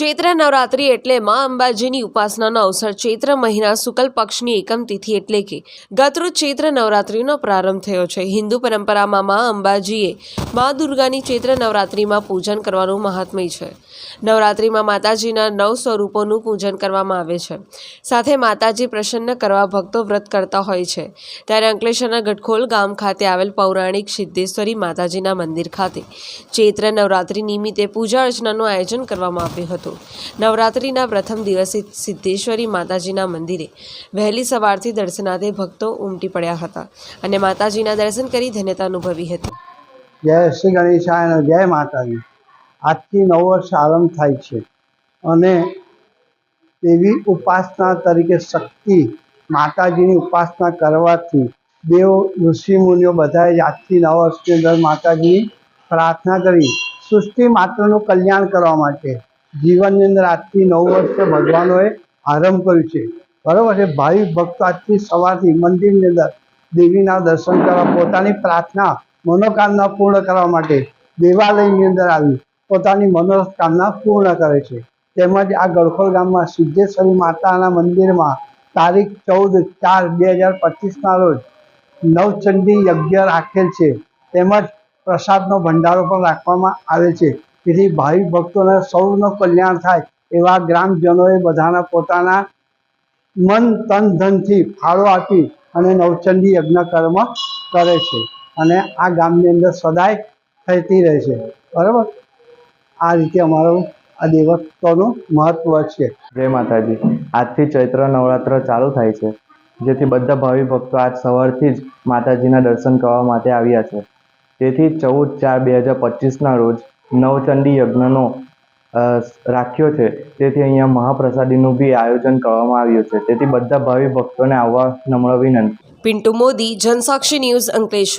ચૈત્ર નવરાત્રી એટલે માં અંબાજીની ઉપાસનાનો અવસર ચૈત્ર મહિના શુકલ પક્ષની એકમ તિથિ એટલે કે ગતરૂ ચૈત્ર નવરાત્રિનો પ્રારંભ થયો છે. હિન્દુ પરંપરામાં માં અંબાજીએ મા દુર્ગાની ચૈત્ર નવરાત્રિમાં પૂજન કરવાનું મહાત્મય છે. નવરાત્રિમાં માતાજીના નવ સ્વરૂપોનું પૂજન કરવામાં આવે છે. સાથે માતાજી પ્રસન્ન કરવા ભક્તો વ્રત કરતા હોય છે. ત્યારે અંકલેશ્વરના ગઢખોલ ગામ ખાતે આવેલ પૌરાણિક સિદ્ધેશ્વરી માતાજીના મંદિર ખાતે ચૈત્ર નવરાત્રિ નિમિત્તે પૂજા અર્ચનાનું આયોજન કરવામાં આવ્યું હતું. નવરાત્રિના પ્રથમ દિવસે સિદ્ધેશ્વરી માતાજીના મંદિરે વહેલી સવારથી દર્શનાર્થે ભક્તો ઉમટી પડ્યા હતા અને માતાજીના દર્શન કરી ધન્યતા અનુભવી હતી. જય શ્રી ગણેશાય અને જય માતાજી. આજથી નવ વર્ષ આરંભ થાય છે અને દેવી ઉપાસના તરીકે શક્તિ માતાજીની ઉપાસના કરવાથી દેવ, ઋષિ, મુનિઓ બધાએ આજથી નવ વર્ષની અંદર માતાજીની પ્રાર્થના કરી. સૃષ્ટિ માત્રનું કલ્યાણ કરવા માટે જીવનની અંદર આજથી નવ વર્ષે ભગવાનોએ આરંભ કર્યું છે. બરાબર છે? ભાવિક ભક્તો આજથી સવારથી મંદિરની અંદર દેવીના દર્શન કરવા, પોતાની પ્રાર્થના, મનોકામના પૂર્ણ કરવા માટે દેવાલયની અંદર આવી, પોતાની મનોકામના પૂર્ણ કરે છે. તેમજ આ ગળખોલ ગામમાં સિદ્ધેશ્વરી માતાના મંદિરમાં તારીખ ચૌદ ચાર બે હજાર પચીસના રોજ નવચંડી યજ્ઞ રાખેલ છે. તેમજ પ્રસાદનો ભંડારો પણ રાખવામાં આવે છે. જેથી ભાવિ ભક્તોને સૌનું કલ્યાણ થાય એવા ગ્રામજનોએ બધાના પોતાના મન, તન, ધનથી ફાળો આપી અને નવચંડી યજ્ઞ કર્મ કરે છે અને આ ગામની અંદર સદાય થતી રહે છે. બરાબર? આ રીતે અમારું આ દેવત્વનું મહત્વ છે. જય માતાજી. આજથી ચૈત્ર નવરાત્ર ચાલુ થાય છે, જેથી બધા ભાવિ ભક્તો આજ સવારથી જ માતાજીના દર્શન કરવા માટે આવ્યા છે. તેથી ચૌદ ચાર બે હજાર પચીસના રોજ નવચંડી યજ્ઞનો રાખ્યો છે. તેથી અહીંયા મહાપ્રસાદીનું બી આયોજન કરવામાં આવ્યું છે. તેથી બધા ભાવિ ભક્તોને આવવા નમ્ર વિનંતી પિન્ટુ મોદી, જનસાક્ષી ન્યૂઝ અંકલેશ્વર.